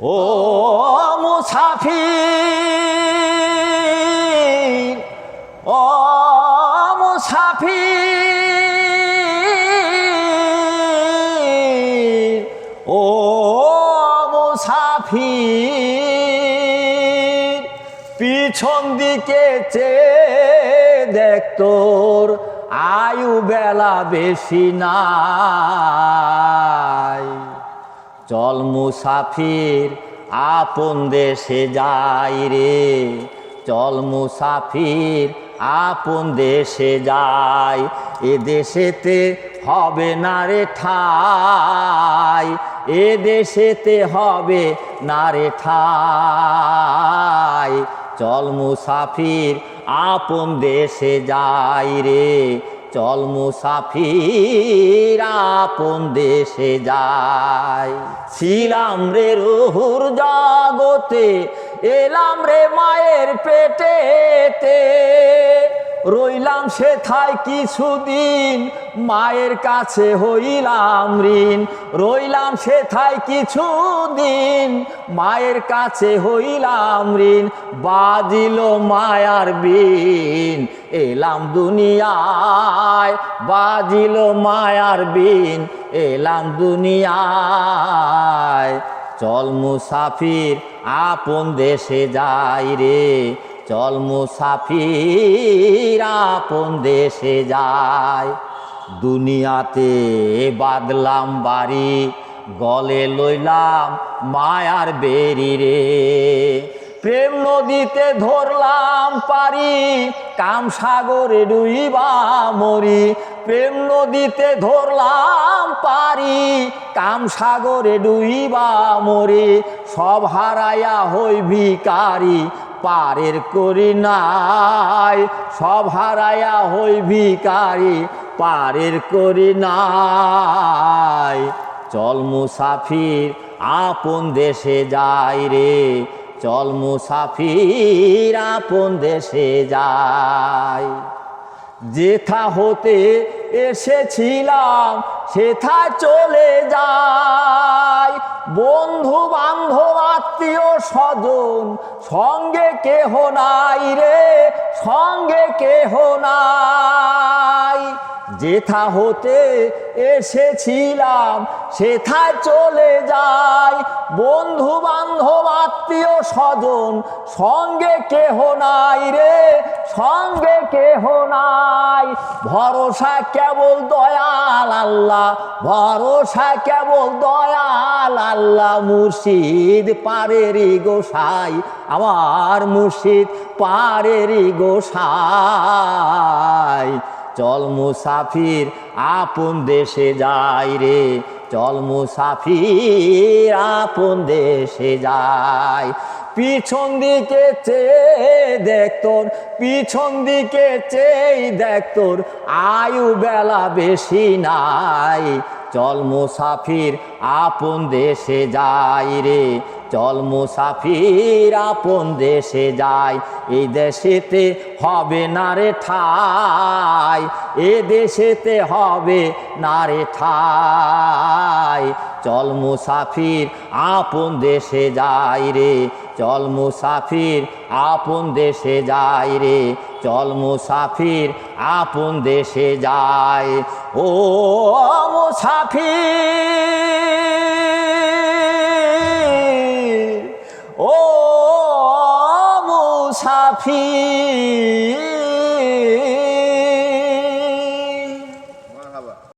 ও মুসাফির ও মুসাফির ও মুসাফির, পিছন দিকে চেয়ে দেখ তোর আয়ু বেলা বেশি নাই। চল মুসাফির, আপন দেশে যাই রে। চল মুসাফির, আপন দেশে যাই। এ দেশেতে হবে না রে ঠাই। এ দেশেতে হবে না রে ঠাই। চল মুসাফির, আপন দেশে যাই রে। চল মুসাফির আপন দেশে যায় ছিলাম রে রুহুর জগতে এলাম রে মায়ের পেটেতে। রইলাম সেথায় কিছুদিন, মায়ের কাছে হইলাম ঋণ। রইলাম সে সেথায় কিছুদিন, মায়ের কাছে হইলাম ঋণ। বাজিল মায়ার বিন, এলাম দুনিয়ায়। বাজিল মায়ার বিন, এলাম দুনিয়ায়। চল মুসাফির, আপন দেশে যাই রে। চল মুসাফির আপন দেশে যায় দুনিয়াতে বাদলাম বাড়ি, গলে লইলাম মায়ার বেরি রে। প্রেম নদীতে ধরলাম পারি, কাম সাগরে ডুইবা মরি। প্রেম নদীতে ধরলাম পারি, কাম সাগরে ডুইবা মরি। সব হারাইয়া হই ভিকারি পারের করি নাই, সব হারায়া হই ভিকারি পারের করি নাই। চল মুসাফির, আপন দেশে যাই রে। চল মুসাফির, আপন দেশে যাই। যেথা হতে এসেছিলাম, সেথা চলে যাই। বন্ধু বান্ধব, আত্মীয় স্বজন, সঙ্গে কেহ নাই রে, সঙ্গে কেহ নাই। যেথা হতে এসেছিলাম সেথায় চলে যাই। বন্ধু বান্ধব আত্মীয় স্বজন, সঙ্গে কেহ নাই রে, সঙ্গে কেহ নাই। ভরসা কেবল দয়াল আল্লাহ, ভরসা কেবল দয়াল আল্লাহ। মুর্শিদ পারেরি গোসাই, আমার মুর্শিদ পারেরি গোসাই। চল মুসাফির, আপন দেশে যাই রে। চল মুসাফির, আপন দেশে যাই। পিছন দিকে চেয়ে দেখ তোর, পিছন দিকে চেয়ে দেখ তোর, আয়ু বেলা বেশি নাই। চল মুসাফির, আপন দেশে যাই রে। চল মুসাফির আপন দেশে যাই এই দেশেতে হবে না রে ঠাই, এ দেশেতে হবে না রে ঠাই। চল মুসাফির আপন দেশে যাই রে, চল মুসাফির আপন দেশে যাই রে, চল মুসাফির আপন দেশে যায় ও মুসাফির! ও মুসাফির